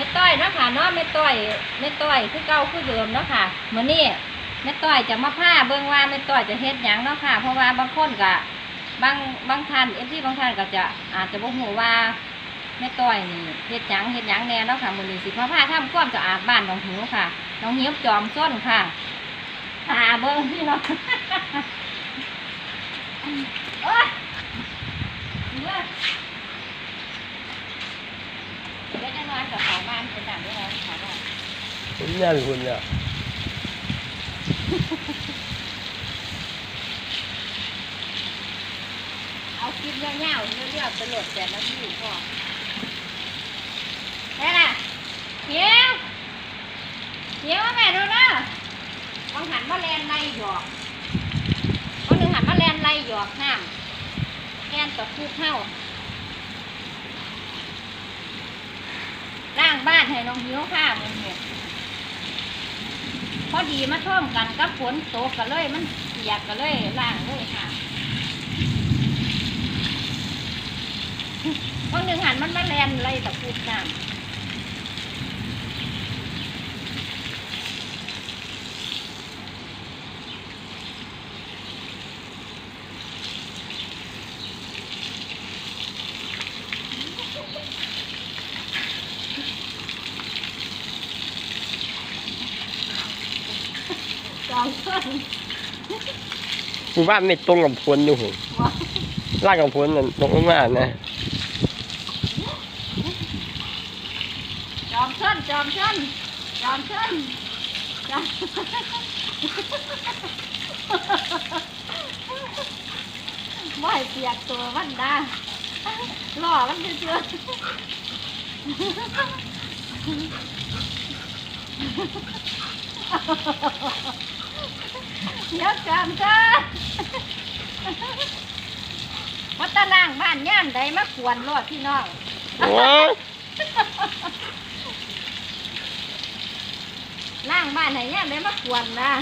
ม่ต้อยเนาะค่ะเนาะแม่ต้อยแม่ต้อยคือเก่าคือเดิมเนาะค่ะมื้อนี้แม่ต้อยจะมาพาเบิ่งว่าแม่ต้อยจะเฮ็ดหยังเนาะค่ะ เพราะว่าบางคนก็บางบางท่าน FC บางท่านก็จะอาจจะบ่ฮู้ว่าแม่ต้อยนี่เฮ็ดหยังเฮ็ดหยังแน่เนาะค่ะมื้อนี้สิมาพาทำความสะอาดบ้านน้องหิวค่ะน้องหิวจอมส้นค่ะหาเบิ่งพี่น้องโอ๊ยเดี๋ยว เดี๋ยวจะนกับเขาบ้านเป็นต่างด้วยนะเขาบ้านผมยันคุณเนี่ยเอาคลิปเงี้ยวๆเรื่อยๆไปโหลดแต่ละที่พ่อแม่ล่ะเขียวเขียวแม่ดูนะบางหันมาแลนไล่หยอกบางหนึ่งหันมาแลนไล่หยอกห้ามแอนกับคู่เข้าางบ้านให้น้องหิวข้ามันเนี่ยพอดีมาท่วมกันกับฝนตกกันเลยมันเปียกกันเลยล่างเลยค่ะวันหนึ่งหันมันมาแลนไรตะพูดน้ำ จองเพื่อนหมู่บ้านไม่ตรงกับพลอยู่หูว่าล่างกับพลนั่นตรงมากนะจอมเชิญจอมเชิญจอมเชิญจอมว่าให้เปียกตัวมันดาหล่อมันเชื่อ เดี๋ยวจอมเชิญมาตะล่างบ้านย่ามใดมาขวนรอดพี่น้องโอ้ยล่างบ้านไหนเนี่ยได้มากวนนะ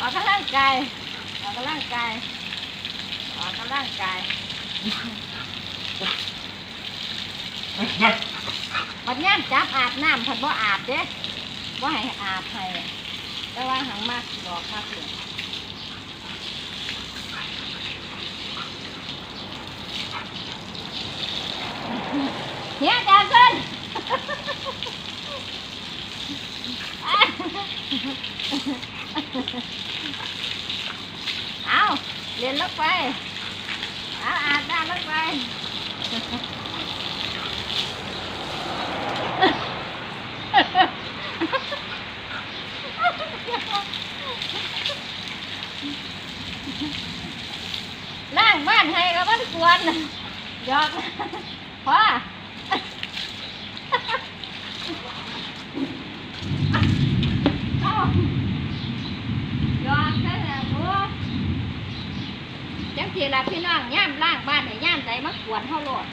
ออกกำลังกายออกกำลังกายออกกำลังกายบัดย่ามจับอาบน้ำผัดบ่อาบเด้ ว่าให้อาบให้แต่ว่าหังมากบอกมากเลยเฮียจานเพิ่นเอาเรียนลงไป เอาอาบน้ำลงไป ล่างบ้านให้ก็มันควรยอกพอเอาหยอกแค่ไหนบัวจังทีละพี่น้องย่ามล่างบ้านให้ย่ามใดมาขวนเท่าโลด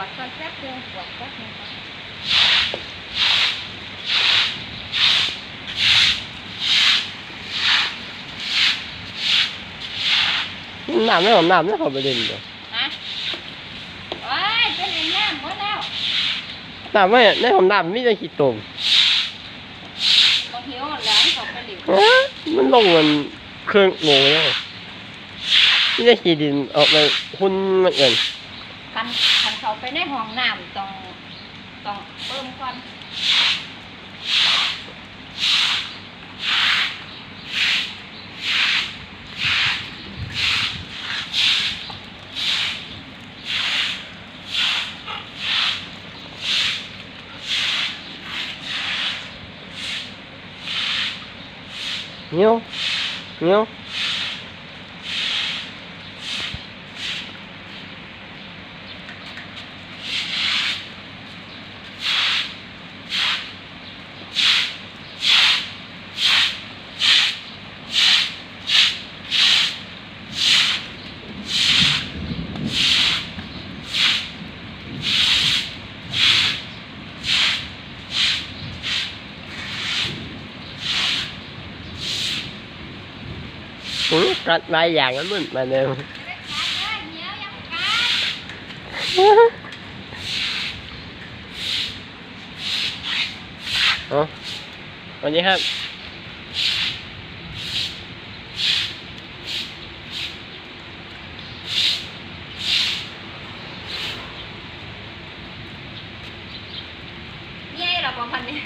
วเราขวดก่อนแป๊บเดียวขวดแป๊บนึงก่อนน้ำไม่หอมน้ำไม่ขอประเด็นเดียวฮะโอ้ยเป็นอย่างนี้หมดแล้วน้ำไม่ในหอมน้ำไมแต่ได้ขี้ตมบางทีอ่อนแรงเขาไปหลิวเอ้ยมันลงมันเครื่องโง่แล้วไม่ได้ขี้ดินออกไปคุณมันเอิน คันคันเขาไปในห้องน้ำต้องต้องเพิ่มก่อนเงี้ยวเงี้ยว กัดหลายอย่างกันมึนมาเร็วอ๋อวันนี้ครับ เมียเหราบอกวันนี้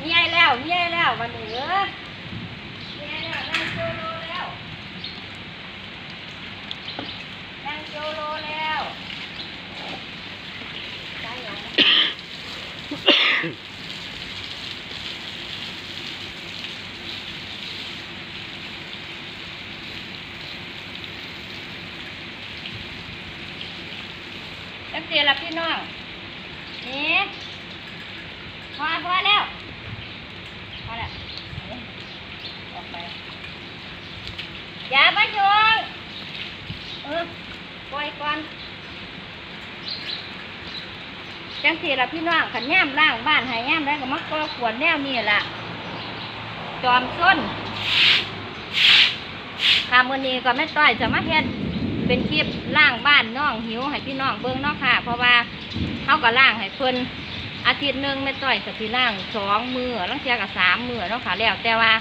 เมียแล้วเมียแล้ววันนี้เออเมียแล้วนั่งโจโลแล้วนั่งโจโลแล้วได้ยังจัง เตียละพี่น้องนี่พอพอแล้วพอแล้วออกไปอย่ามาชงเออปล่อยก่อนจังสีละพี่น้องขันย่ามล่างบ้านห้ย่ามได้ก็มักก็ขวนแนวนี่แหละจอมส้นคามือนี้ก็แม่ต้อยจะมาเฮ็ด เป็นคลิปล่างบ้านน้องหิวให้พี่น้องเบิ่งเนาะค่ะ เพราะว่าเขาก็ล่างให้เพิ่นอาทิตย์หนึ่งไม่ต่อยสติล่างสองมือลังเทียกับสามมือเนาะค่ะแล้วแต่ว่า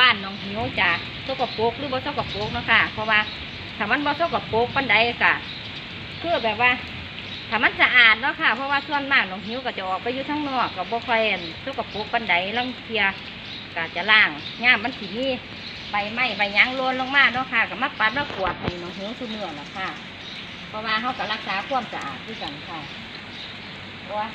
บ้านน้องหิวจะสกปรกหรือบ่สกปรกเนาะค่ะ เพราะว่าถ้ามันบ่สกปรกปานใดก็คือแบบว่าถ้ามันสะอาดเนาะค่ะ เพราะว่าส่วนมากน้องหิวก็จะออกไปอยู่ทั้งนอกก็บ่ค่อยอั่นสกปรกปานใดลังเทียก็จะล่างย่ามมันสิมี ใบไม้ใบหยางโรนลงมาเนาะค่ะก็มาปัดมากวาดให้น้องหิวซุมื้อล่ะค่ะเพราะว่าเขาก็รักษาความสะอาดด้วยกันค่ะว่า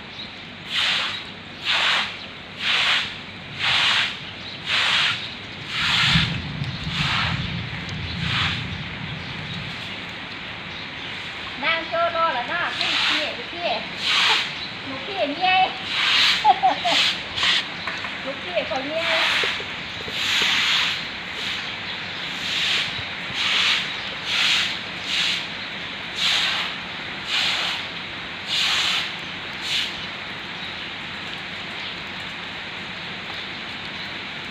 นั่งโจโลละเนาะพี่พี่พี่หนูพี่เมียหนูพี่คนเมีย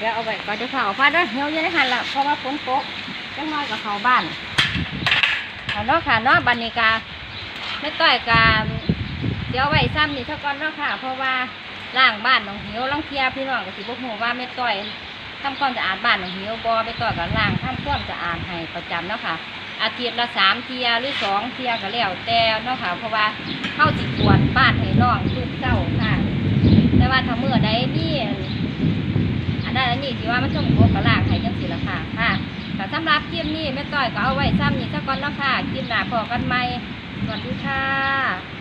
ดี๋ยวเอาไว้ก่อนเดี๋ยวเผาฟ้าด้อเหี่ยวอยังได้หันละเพราะว่าฝนตกจังน้อยกับเขาบ้านเอาเนาะค่ะเนาะบันนี้กาไม่ต้อยกาเดี๋ยวไว้ซ้ำนี่เท่าก่อนเนาะค่ะ เพราะว่าล่างบ้านน้องเหี่ยวลังเทียพี่น้องก็สิบ่ฮู้ว่าแม่ต้อยทำความสะอาดบ้านน้องเหี่ยวบ่แม่ต้อยก็ล้างทำความสะอาดให้ประจำเนาะค่ะ อาทิตย์ละสามเทียหรือสองเทียก็แล้วแต่เนาะค่ะ เพราะว่าเข้าสิกวดบ้านให้น้องทุกเจ้าค่ะ แต่ว่าถ้าเมื่อใดมีอันนั้น อันนี้ที่ว่ามันชมโกกระลากให้จังสีละค่ะค่ะแต่สำหรับคลิปนี้แม่ต้อยก็เอาไว้ซ้ำนี่ซะก่อนเนาะค่ะคลิปหน้าพอกันใหม่สวัสดีค่ะ